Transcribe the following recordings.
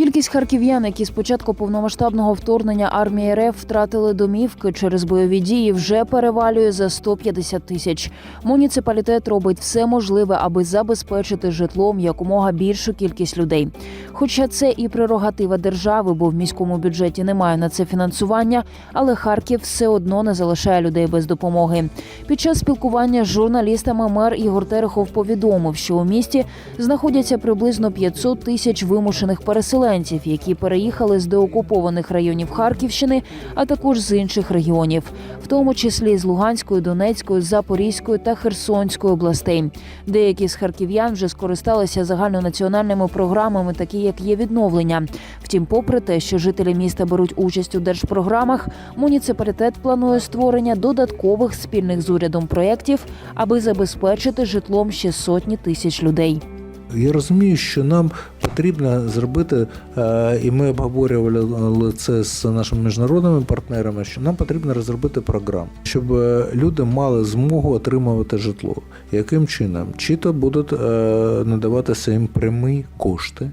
Кількість харків'ян, які з початку повномасштабного вторгнення армії РФ втратили домівки через бойові дії, вже перевалює за 150 тисяч. Муніципалітет робить все можливе, аби забезпечити житлом якомога більшу кількість людей. Хоча це і прерогатива держави, бо в міському бюджеті немає на це фінансування, але Харків все одно не залишає людей без допомоги. Під час спілкування з журналістами мер Ігор Терехов повідомив, що у місті знаходяться приблизно 500 тисяч вимушених переселенців, які переїхали з деокупованих районів Харківщини, а також з інших регіонів, в тому числі з Луганської, Донецької, Запорізької та Херсонської областей. Деякі з харків'ян вже скористалися загальнонаціональними програмами, такі як є відновлення. Втім, попри те, що жителі міста беруть участь у держпрограмах, муніципалітет планує створення додаткових спільних з урядом проєктів, аби забезпечити житлом ще сотні тисяч людей. Я розумію, що нам потрібно зробити, е, і ми обговорювали це з нашими міжнародними партнерами. Що нам потрібно розробити програму, щоб е, люди мали змогу отримувати житло. Яким чином? Чи то будуть е, надаватися їм прямі кошти.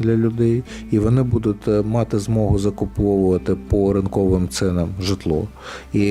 Для людей, і вони будуть мати змогу закуповувати по ринковим ценам житло. І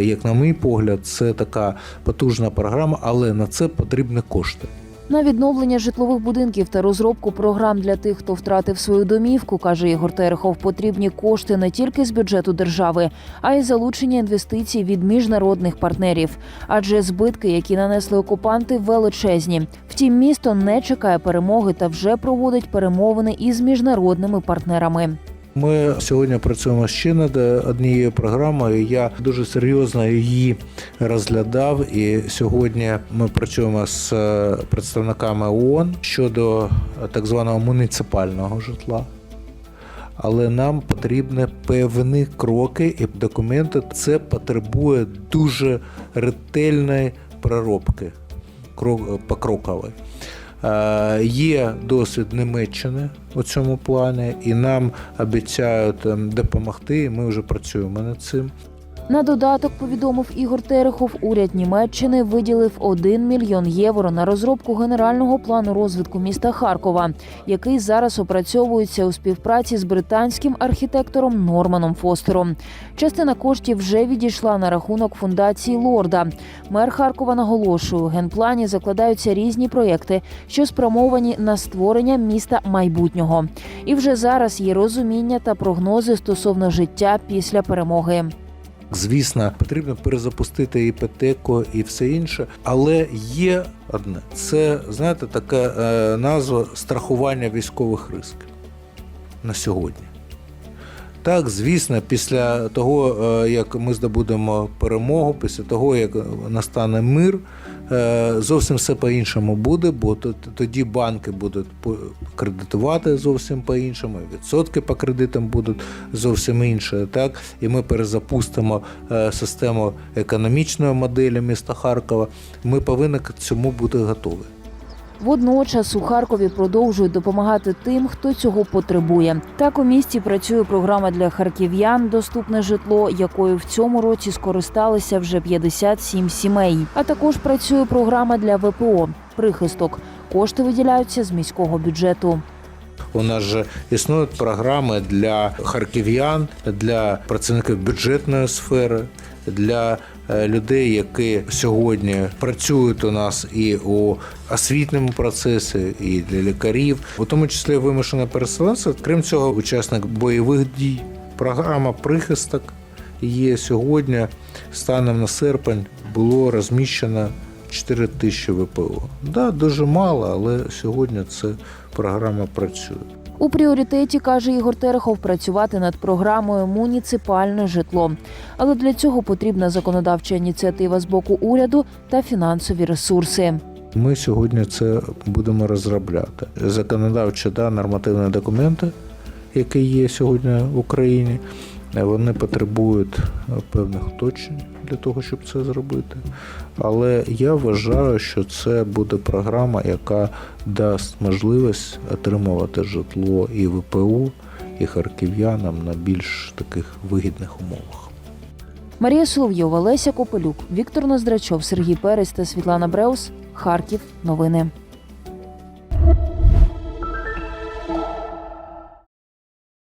як на мій погляд, це така потужна програма, але на це потрібні кошти. На відновлення житлових будинків та розробку програм для тих, хто втратив свою домівку, каже Ігор Терехов, потрібні кошти не тільки з бюджету держави, а й залучення інвестицій від міжнародних партнерів. Адже збитки, які нанесли окупанти, величезні. Втім, місто не чекає перемоги та вже проводить перемовини із міжнародними партнерами. Ми сьогодні працюємо ще над однією програмою. Я дуже серйозно її розглядав. І сьогодні ми працюємо з е, представниками ООН щодо так званого муніципального житла. Але нам потрібні певні кроки і документи. Це потребує дуже ретельної проробки крок- покрокової. Е, Є досвід Німеччини у цьому плані, і нам обіцяють ем, допомогти. і Ми вже працюємо над цим. На додаток повідомив Ігор Терехов, уряд Німеччини виділив 1 мільйон євро на розробку генерального плану розвитку міста Харкова, який зараз опрацьовується у співпраці з британським архітектором Норманом Фостером. Частина коштів вже відійшла на рахунок фундації Лорда. Мер Харкова наголошує, у генплані закладаються різні проєкти, що спрямовані на створення міста майбутнього. І вже зараз є розуміння та прогнози стосовно життя після перемоги. Звісно, потрібно перезапустити іпотеку і все інше. Але є одне: це знаєте, така е, назва страхування військових ризиків на сьогодні. Так, звісно, після того, е, як ми здобудемо перемогу, після того, як настане мир, зовсім все по-іншому буде, бо тоді банки будуть кредитувати зовсім по-іншому, відсотки по кредитам будуть зовсім інші. Так? І ми перезапустимо е, систему економічної моделі міста Харкова. Ми повинні цьому бути готові. Водночас у Харкові продовжують допомагати тим, хто цього потребує. Так у місті працює програма для харків'ян Доступне житло, якою в цьому році скористалися вже 57 сімей. А також працює програма для ВПО Прихисток. Кошти виділяються з міського бюджету. У нас же існують програми для харків'ян, для працівників бюджетної сфери, для людей, які сьогодні працюють у нас і у освітньому процесі, і для лікарів, у тому числі вимушені переселенці. Крім цього, учасник бойових дій. Програма прихисток є сьогодні. Станом на серпень було розміщено 4 тисячі ВПО. Да, дуже мало, але сьогодні ця програма працює. У пріоритеті каже Ігор Терехов працювати над програмою Муніципальне житло. Але для цього потрібна законодавча ініціатива з боку уряду та фінансові ресурси. Ми сьогодні це будемо розробляти. Законодавчі та нормативні документи, які є сьогодні в Україні, вони потребують е, певних уточнень для того, щоб це зробити. Але я вважаю, що це буде програма, яка дасть можливість отримувати житло і ВПУ, і харків'янам на більш таких вигідних умовах. Марія Соловйова, Леся Копелюк, Віктор Ноздрачов, Сергій Перець та Світлана Бреус. Харків. Новини.